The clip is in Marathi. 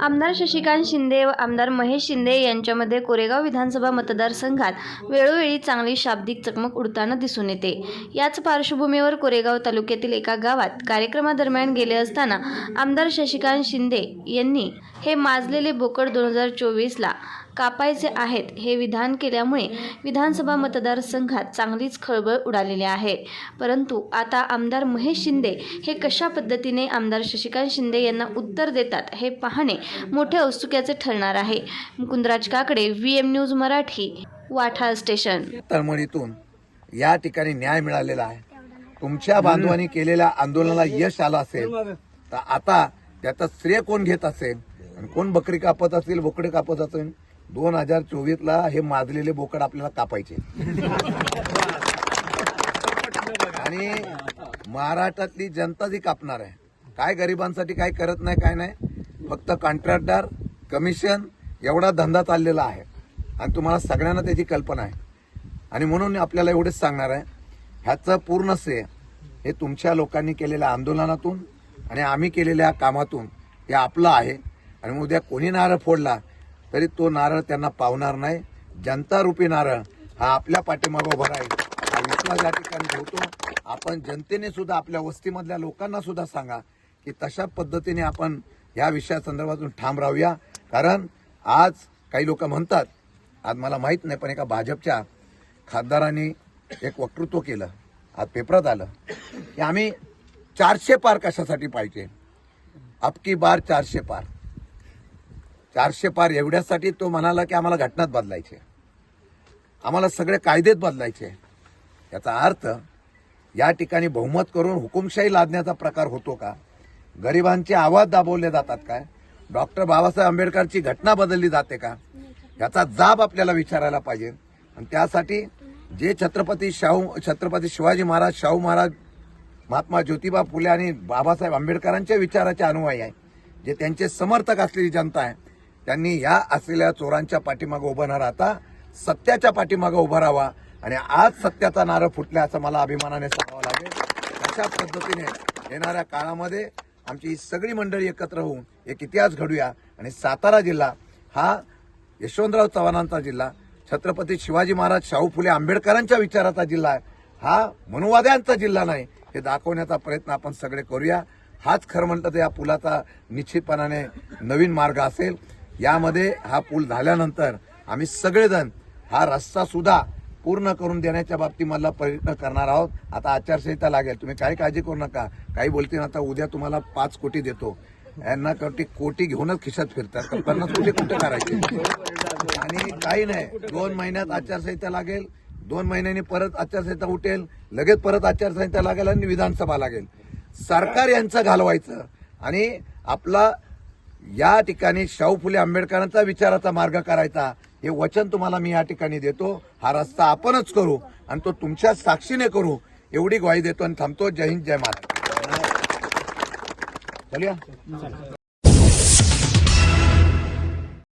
आमदार शशिकांत शिंदे व आमदार महेश शिंदे यांच्यामध्ये कोरेगाव विधानसभा मतदारसंघात वेळोवेळी चांगली शाब्दिक चकमक उडताना दिसून येते. याच पार्श्वभूमीवर कोरेगाव तालुक्यातील एका गावात कार्यक्रमादरम्यान गेले असताना आमदार शशिकांत शिंदे यांनी हे माजलेले बोकड दोन हजार चोवीसला कापायचे आहेत हे विधान केल्यामुळे विधानसभा मतदारसंघात चांगलीच खळबळ उडालेली आहे. परंतु आता आमदार महेश शिंदे हे कशा पद्धतीने आमदार शशिकांत शिंदे यांना उत्तर देतात हे पाहणे मोठे औत्सुक्याचे ठरणार आहे. Mukundraj Kakade V M news Marathi Wathal station. तळमळीतून या ठिकाणी न्याय मिळालेला आहे. तुमच्या बांधवांनी केलेल्या आंदोलनाला यश आलं असेल तर आता त्याचं श्रेय कोण घेत असेल? आणि कोण बकरी कापत असेल बोकडे कापत असेल? दोन हजार चोवीस ला हे माजलेले बोकड आपल्याला कापायचे. आणि महाराष्ट्रातली जनता जी कापणार आहे काय गरिबांसाठी काय करत नाही काय नाही फक्त कॉन्ट्रॅक्टर कमिशन एवढा धंदा चाललेला आहे. आणि तुम्हाला सगळ्यांना त्याची कल्पना आहे. आणि म्हणून आपल्याला एवढंच सांगणार आहे ह्याचं पूर्ण श्रेय हे तुमच्या लोकांनी केलेल्या आंदोलनातून आणि आम्ही केलेल्या कामातून हे आपलं आहे. आणि उद्या कोणी नारळ फोडला तरी तो नारळ त्यांना पावणार नाही. जनता रूपी नारळ हा आपल्या पाठीमागं उभा राहील. हा विश्वास या ठिकाणी ठेवतो. आपण जनतेने सुद्धा आपल्या वस्तीमधल्या लोकांना सुद्धा सांगा की तशा पद्धतीने आपण या विषयासंदर्भातून ठाम राहूया. कारण आज काही लोक म्हणतात आज मला माहीत नाही पण एका भाजपच्या खासदारांनी एक वक्तृत्व केलं. आज पेपरात आलं की आम्ही चारशे पार कशासाठी पाहिजे? अबकी बार चारशे पार. चारशे पार एवढ्यासाठी तो म्हणाला की आम्हाला घटनात बदलायचे. आम्हाला सगळे कायदेत बदलायचे. याचा अर्थ या ठिकाणी बहुमत करून हुकुमशाही लादण्याचा प्रकार होतो का? गरिबांचे आवाज दाबवले जातात काय? डॉक्टर बाबासाहेब आंबेडकरची घटना बदलली जाते का? याचा जाब आपल्याला विचारायला पाहिजे. आणि त्यासाठी जे छत्रपती शाहू छत्रपती शिवाजी महाराज शाहू महाराज महात्मा ज्योतिबा फुले आणि बाबासाहेब आंबेडकरांच्या विचाराचे अनुयायी आहे जे त्यांचे समर्थक असलेली जनता आहे. त्यांनी या असलेल्या चोरांच्या पाठीमागे उभं न राहता सत्याच्या पाठीमागे उभं राहावा. आणि आज सत्याचा नारळ फुटला असं मला अभिमानाने सांगावं लागेल. अशा पद्धतीने येणाऱ्या काळामध्ये आमची ही सगळी मंडळी एकत्र होऊन एक इतिहास घडूया. आणि सातारा जिल्हा हा यशवंतराव चव्हाणांचा जिल्हा छत्रपती शिवाजी महाराज शाहू फुले आंबेडकरांच्या विचाराचा जिल्हा आहे. हा मनुवाद्यांचा जिल्हा नाही हे दाखवण्याचा प्रयत्न आपण सगळे करूया. हाच खरं म्हणतात तर या पुलाचा निश्चितपणाने नवीन मार्ग असेल. यामध्ये हा पूल झाल्यानंतर आम्ही सगळेजण हा रस्ता सुद्धा पूर्ण करून देण्याच्या बाबतीमधला प्रयत्न करणार आहोत. आता आचारसंहिता लागेल. तुम्ही काही काळजी करू नका. काही बोलतील आता उद्या तुम्हाला पाच कोटी देतो. यांना कोटी कोटी घेऊनच खिशात फिरतात. तर पन्नास कोटी कुठे करायचे? आणि काही नाही. दोन महिन्यात आचारसंहिता लागेल. दोन महिन्यांनी परत आचारसंहिता उठेल. लगेच परत आचारसंहिता लागेल आणि विधानसभा लागेल. सरकार यांचं घालवायचं. आणि आपला या ठिकाणी शाहू फुले आंबेडकरांचा विचाराचा मार्ग करायचा. हे वचन तुम्हाला मी या ठिकाणी देतो. हा रस्ता आपणच करू आणि तो तुमच्या साक्षीने करू. एवढी ग्वाही देतो आणि थांबतो. जय हिंद जय महाराज चलूया.